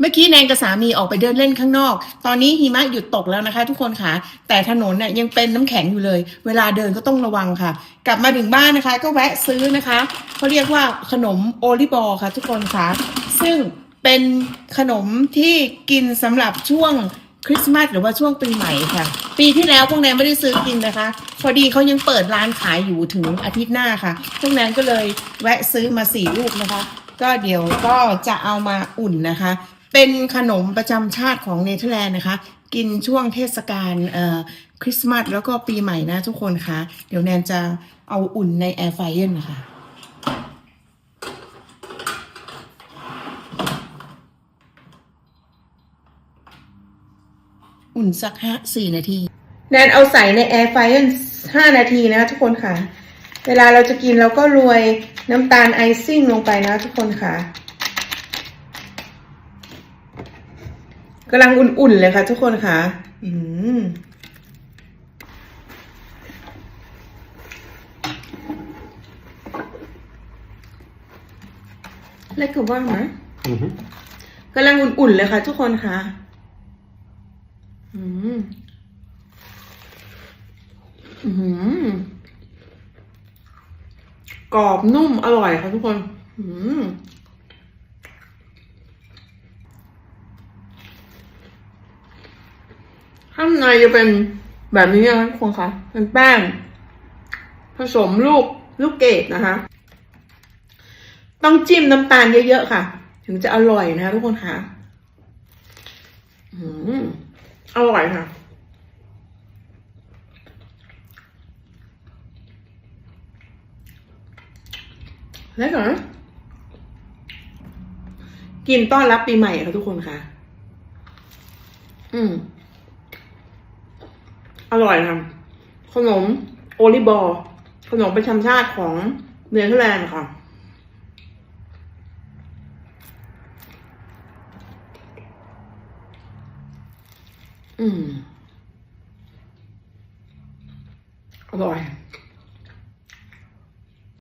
เมื่อกี้แนนกับสามีออกไปเดินเล่นข้างนอก ตอนนี้หิมะหยุดตกแล้วนะคะ ทุกคนค่ะ แต่ถนนเนี่ยยังเป็นน้ำแข็งอยู่เลย เวลาเดินก็ต้องระวังค่ะ กลับมาถึงบ้านนะคะ ก็แวะซื้อนะคะเขาเรียกว่าขนมโอลิบอลค่ะ ทุกคนค่ะ ซึ่งเป็นขนมที่กินสำหรับช่วงคริสต์มาสหรือว่าช่วงปีใหม่ค่ะ ปีที่แล้วพวกแนนไม่ได้ซื้อกินนะคะ พอดีเขายังเปิดร้านขายอยู่ถึงอาทิตย์หน้าค่ะพวกแนนก็เลยแวะซื้อมาสี่ลูกนะคะ ก็เดี๋ยวก็จะเอามาอุ่นนะคะ เป็นขนมประจำชาติของเนเธอร์แลนด์นะคะ กินช่วงเทศกาลคริสต์มาสแล้วก็ปีใหม่นะทุกคนคะเดี๋ยวแนนจะเอาอุ่นในแอร์ไฟเอร์นะคะอุ่นสักห้าสี่นาที แนนเอาใส่ในแอร์ไฟเอร์ห้านาทีนะทุกคนค่ะ เวลาเราจะกินเราก็โรยน้ำตาลไอซิ่งลงไปนะทุกคนค่ะ กำลังอุ่นๆเลยค่ะ ทุกคนค่ะ อืมเล็กกับว่างไหม Mhm. กำลังอุ่นๆเลยค่ะ ทุกคนค่ะ อืม อืมกรอบนุ่มอร่อยค่ะทุกคน อืม ข้างในจะเป็นแบบนี้นะคะทุกคนคะเป็นแป้ง ผสมลูกลูกเกดนะคะ ต้องจิ้มน้ำตาลเยอะๆค่ะ ถึงจะอร่อยนะคะทุกคนค่ะอร่อยค่ะแล้วก่อกินต้อนรับปีใหม่ค่ะทุกคนค่ะ อืม อร่อยค่ะขนมโอลิบอลขนมประจำชาติของเนเธอร์แลนด์ค่ะ อืม อร่อย